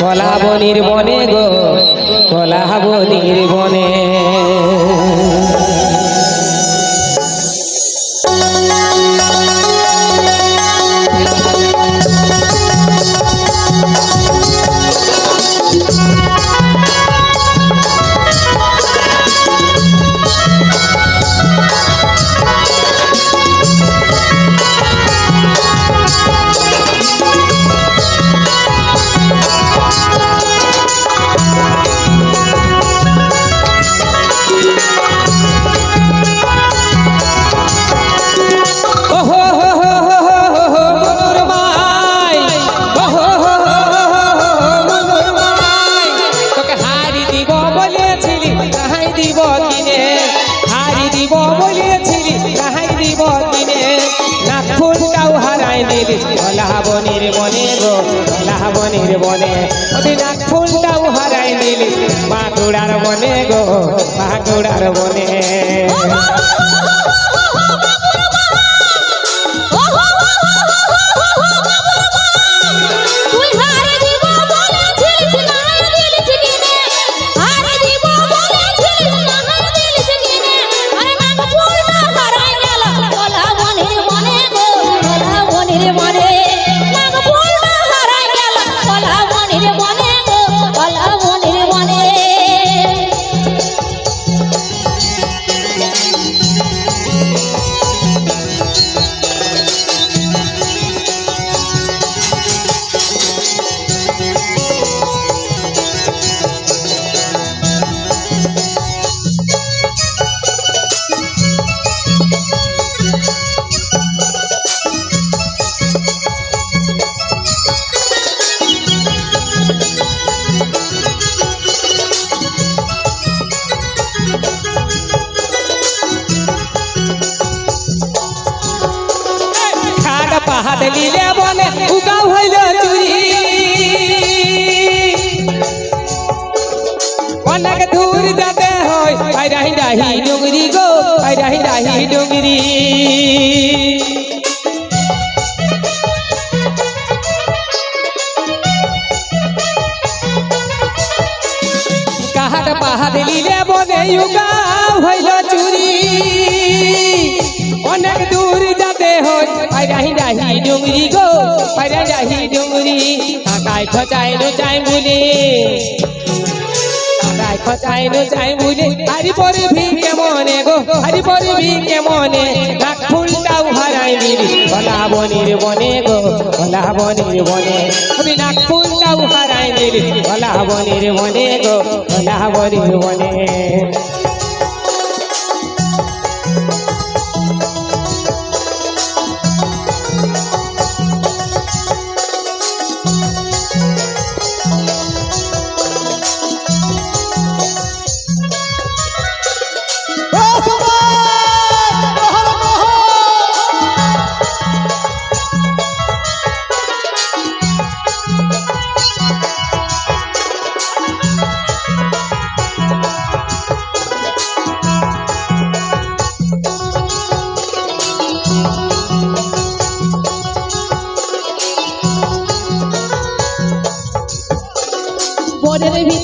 কলাবনির বনে গো কলাবনির বনে ভলাব নির্বনে গো ভলাব নির্বনে বিনাক ফুলটাও হারাই নিলি মাগুড়ার বনে গো মাগুড়ার বনে অনেক দূর যেতে হয়। আই রাহি রাহি ডুঙ্গরি গো, আই রাহি রাহি ডুঙ্গরি কাহাট পাহাড় লিলে বনে উগাও হইল চুরি। অনেক দূর যেতে হয়। আই রাহি রাহি ডুঙ্গরি গো, আই রাহি রাহি ডুঙ্গরি কাকাই খচাই নো খচাই নো চাই বলে হারি পরে ভি কেমনে গো? হারি পরে ভি কেমনে? নাক ফুলটাও হারাই দিবি ভোলা বনির বনে গো, ভোলা বনির বনে। আমি নাক ফুলটাও হারাই দিবি ভোলা বনির বনে গো, ভোলা বনির বনে।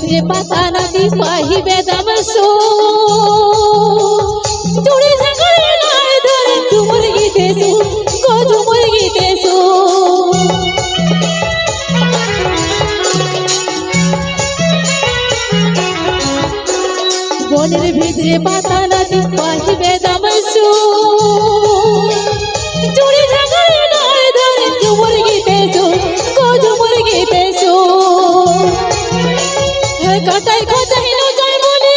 ভিতরে পাতা নদী পাহিবে দাম সো। চুড়ি ঝাঁকড়ে নয় ধরে ঝুমুর গীতেছু গো গীতেছু বনের ভিতরে পাতা নদী পাহিবে দাম সো। চুড়ি কাটাই খোঁজাই নো যাই বলি।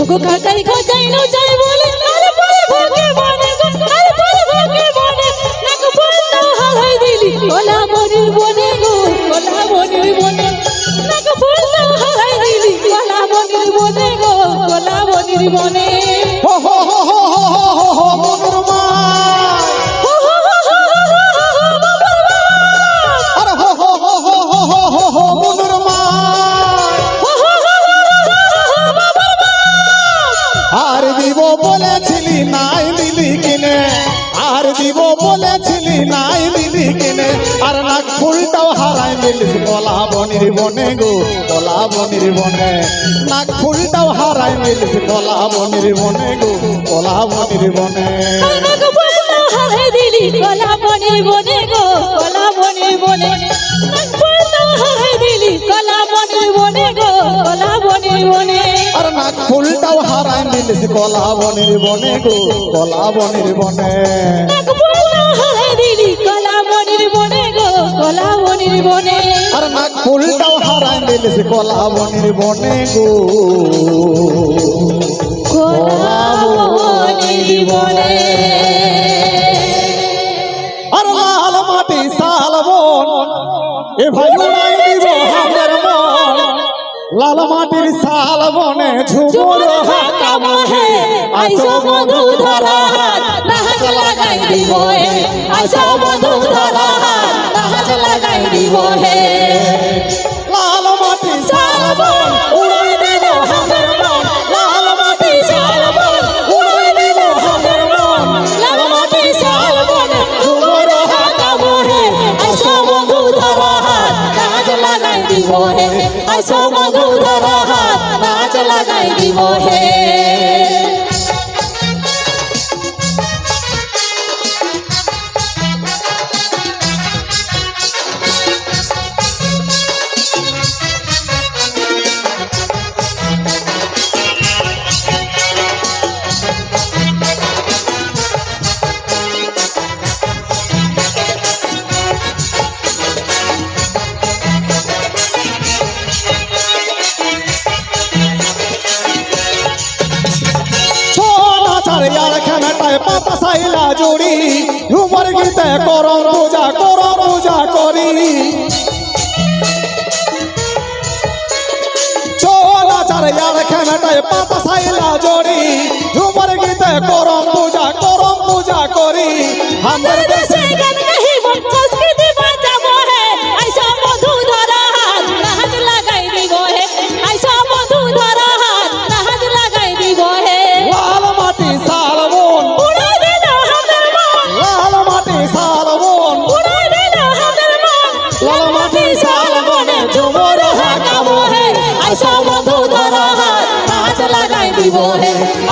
ওগো কাটাই খোঁজাই নো যাই বলি। আরে পরে ভোগে বনে গো পরে ভোগে বনে। নাক বন্ধ হালাই দিলি, কলা মনির বনে গো, কলা মনির বনে। নাক বন্ধ হালাই দিলি, কলা মনির বনে গো, কলা মনির বনে। হো দিব বলেছিলি নাই দিলি কিনে। আর দিব বলেছিলি নাই দিলি কিনে। আর নাক ফুলটাও হারাই মিলিস কলা বনির বনে গো কলা বনির বনে। নাক ফুলটাও হারাই মিলিস কলা বনির বনে গো কলা বনির বনে। দিলি। কলা বনির বনে গো কলা বনির বনে। আর নাক ফুলটাও হারাই মিলিস কলা বনির বনে। গো কলা বনির বনে আর নাক ফুলটাও হারাই মিলিস কলা বনির বনে গো। কলা বনির বনে। আর লাল মাটি শাল বন এ ভাই লাল মাটির শাল বনে ঝুমুর হাকা মহে আইসো বন্ধু ধরা হাত নাহাজ লাগাই দিব হে। আইসো বন্ধু ধরা হাত নাহাজ লাগাই দিব হে। লাল মাটি শাল বন উড়াই দিব হামের মন। লাল মাটি শাল বন উড়াই দিব হামের মন। লাল মাটি শাল বনে ঝুমুর হাতা মহে আইসো বন্ধু ধরা হাত নাহাজ লাগাই দিব হে। আইসো বন্ধু ধরা হাত নাহাজ লাগাই পাতা সাইলা জুড়ি। ঝুমর গীতে করম পূজা করম পূজা করি। ছোলা চারিয়ার খেনাটায় পাতা সাইলা জড়ি। ঝুমর গীতে করম পূজা করম পূজা করি। আমাদের দেশে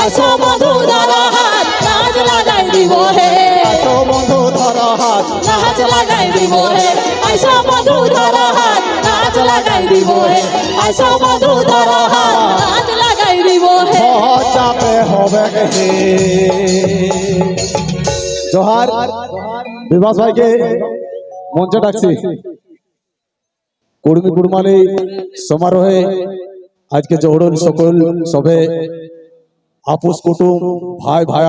আইসা মধু ধরা হাত নাহাজ লাগাই দিব হে। আসো বন্ধু ধর হাত নাচ লাগাই দিব হে। আইসা মধু ধরা হাত নাচ লাগাই দিব হে। আইসা মধু ধরা হাত নাচ লাগাই দিব হে। যাতে হবে হে। জোহার বিভাস ভাইকে মঞ্চে ডাকছি। কুর্মি সমারোহে আজকে জৌড়ন সকল সবে আপুস কুটুম ভাই ভাই